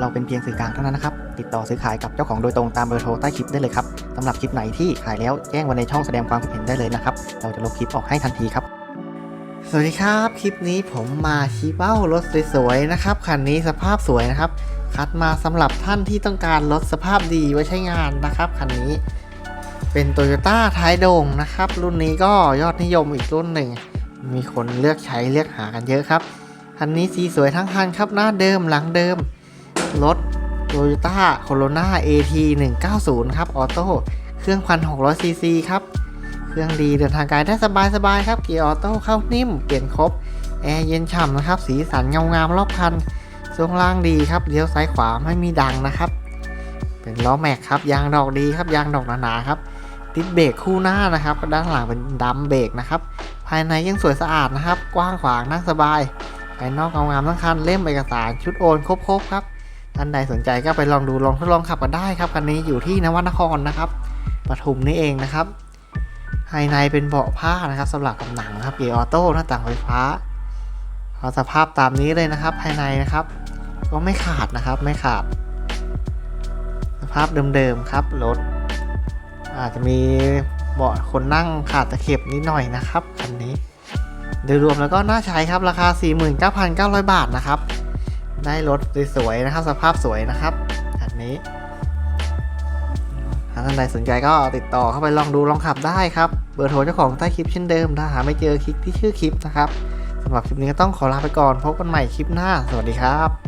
เราเป็นเพียงสื่อกลางเท่านั้นนะครับ ติดต่อซื้อขายกับเจ้าของโดยตรงตามเบอร์โทรใต้คลิปได้เลยครับสำหรับคลิปไหนที่ขายแล้วแจ้งไว้ในช่องแสดงความคิดเห็นได้เลยนะครับ เราจะลบคลิปออกให้ทันทีครับ สวัสดีครับ คลิปนี้ผมมาชี้เป้ารถสวยๆนะครับ คันนี้สภาพสวยนะครับ คัดมาสำหรับท่านที่ต้องการรถสภาพดีไว้ใช้งานนะครับคันนี้ เป็นโตโยต้าท้ายโด่งนะครับ รุ่นนี้ก็ยอดนิยมอีกรุ่นหนึ่ง มีคนเลือกใช้เลือกหากันเยอะครับ คันนี้สีสวยทั้งคันครับหน้าเดิมหลังเดิม รถ Toyota Corolla AT 190ครับออโต้เครื่องพันหกร้อยซีซีครับ เครื่องดีเดินทางไกลได้สบายๆครับ เกียร์ออโต้เข้านิ่ม เปลี่ยนครบ แอร์เย็นฉ่ำนะครับ สีสันเงางามรอบคันช่วงล่างดีครับเลี้ยวซ้ายขวาไม่มีดังนะครับ เป็นล้อแม็กครับยางดอกดีครับยางดอกหนาๆครับติดเบรกคู่หน้านะครับด้านหลังเป็นดัมเบรกนะครับ ภายในยังสวยสะอาดนะครับ กว้างขวางนั่งสบายภายนอกเงางามทั้งคันเล่มเอกสารชุดโอนครบๆครับ ท่านใดสนใจก็ไปลองดูลองทดลองขับกันได้ครับคันนี้อยู่ที่นวนครนะครับปทุมนี่เองนะครับภายในเป็นเบาะผ้านะครับสำหรับกับหนังครับเกียร์ออโต้หน้าต่างไฟฟ้าเอาสภาพตามนี้เลยนะครับ ภายในนะครับ ก็ไม่ขาดนะครับไม่ขาด สภาพเดิมๆครับรถอาจจะมีเบาะคนนั่งขาดตะเข็บนิดหน่อยนะครับคันนี้โดยรวมแล้วก็น่าใช้ครับราคา 49,900 บาทนะครับ ได้รถสวยๆนะครับ สภาพสวยนะครับอันนี้ถ้าท่านใดสนใจก็ติดต่อเข้าไปลองดูลองขับได้ครับ เบอร์โทรเจ้าของใต้คลิปเช่นเดิม ถ้าหาไม่เจอคลิกที่ชื่อคลิปนะครับสำหรับคลิปนี้ก็ต้องขอลาไปก่อน พบกันใหม่คลิปหน้า สวัสดีครับ